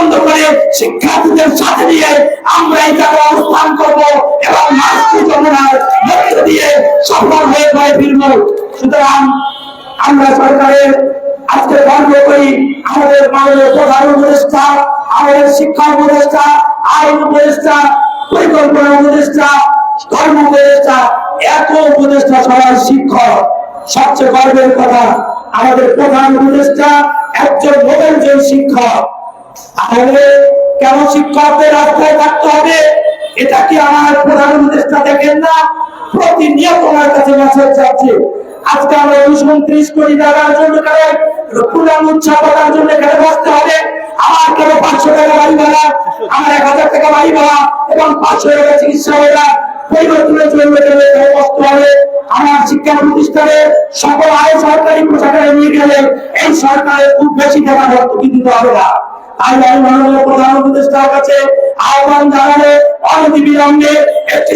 বন্ধ করে শিক্ষার্থীদের সাথে নিয়ে আমরা এই জায়গায় অবস্থান করব এবং মাস্কি যমুনার মধ্য দিয়ে সফল হয়ে ঘরে ফিরবো সুতরাং আমরা সরকারের আজকে গর্ব করি। আমাদের মাননীয় প্রধান উপদেষ্টা, আমাদের শিক্ষা উপদেষ্টা, আইন উপদেষ্টা, পরিকল্পনা উপদেষ্টা, ধর্ম উপদেষ্টা, এত উপদেষ্টা সবার শিক্ষক। সবচেয়ে গর্বের কথা, আমাদের প্রধান উপদেষ্টা একজন নোবেল জয়ী শিক্ষক। তাহলে কেন শিক্ষকদের রাস্তায় থাকতে হবে? এটা কি আমার প্রধান দেখেন না? প্রতিনিয়ত আমার কাছে মেসেজ যাচ্ছে আজকে আমরা দুশো উনত্রিশ কোটি টাকার জন্য পুরান উৎসব করার জন্য এখানে বসতে হবে। আমার কেন পাঁচশো টাকা বাড়ি ভাড়া? আমার এক হাজার টাকা বাড়ি ভাড়া এবং পাঁচশো টাকা চিকিৎসা ভাড়া পরিবর্তনের জন্য এখানে বসতে হবে। আমার শিক্ষা প্রতিষ্ঠানে সকল আয় সরকারি পোশাকারে নিয়ে গেলে এই সরকারের খুব বেশি টাকা ভর্তুকি দিতে হবে না।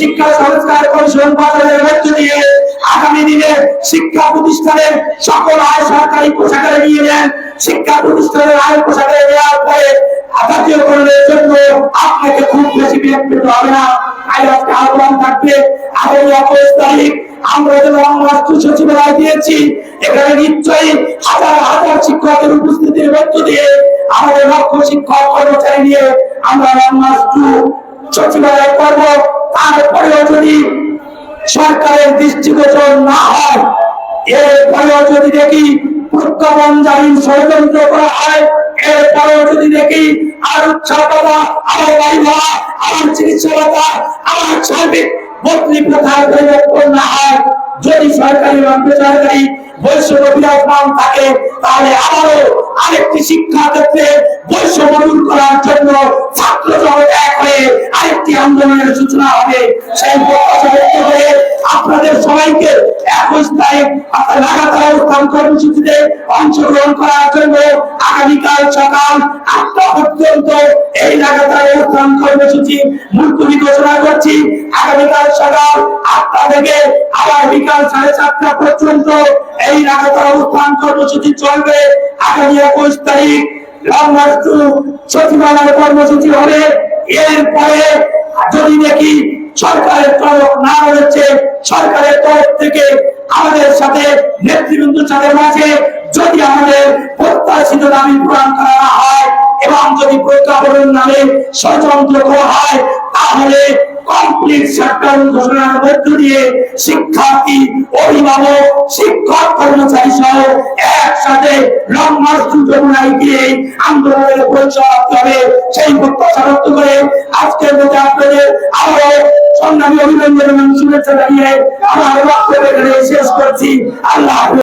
শিক্ষা আগামী দিনে শিক্ষা প্রতিষ্ঠানের সকল আয় সরকারি নিয়ে নেন। শিক্ষা প্রতিষ্ঠানের আয় নেওয়ার পরে জন্য আপনাকে খুব বেশি বিয়োগ হবে না। থাকবে আমরা যে বাস্তু সচিবালয় দিয়েছি, এখানে নিশ্চয়ই হাজার হাজার শিক্ষকের উপস্থিতির মধ্য দিয়ে আমাদের লক্ষ শিক্ষক, কর্মচারী নিয়ে আমরা সচিবালয় করব। তারপরেও যদি সরকারের দৃষ্টিগোচর না হয়, এরপরেও যদি দেখি যদি সরকারি বা বেসরকারি থাকে, তাহলে আবারও আরেকটি শিক্ষা ক্ষেত্রে বৈষম্য দূর করার জন্য ছাত্র জগৎ এক হয়ে আরেকটি আন্দোলনের সূচনা হবে। সেই ব্যক্ত আপনাদের সবাইকে একুশ তারিখ লাগাতার অবস্থান কর্মসূচিতে অংশগ্রহণ করার জন্য আগামীকাল সকাল আটটা পর্যন্ত এই লাগাতার অবস্থান কর্মসূচি মুলতবি ঘোষণা করছি। আগামীকাল সকাল আটটা থেকে আবার বিকাল সাড়ে চারটা পর্যন্ত এই লাগাতার অবস্থান কর্মসূচি চলবে। একুশ তারিখ লং সচিবালয় কর্মসূচি হবে। এরপরে যদি দেখি সরকারের তরফ না রয়েছে, সরকারের তরফ থেকে আমাদের সাথে নেতৃবৃন্দের সাথে মাঝে যদি আমাদের প্রত্যাশিত দাবি পূরণ করা হয় এবং যদি প্রজ্ঞাপনের নামে ষড়যন্ত্র করা হয়, তাহলে কমপ্লিট শাটডাউন ঘোষণার মধ্য দিয়ে শিক্ষার্থী, অভিভাবক, শিক্ষক, কর্মচারী সহ একসাথে লং গিয়ে আন্দোলনের হবে সেই করে আজকের মধ্যে আপনাদের আরও অভিনন্দন এবং শুভেচ্ছা জানিয়ে আমার বক্তব্য শেষ করছি আল্লাহ।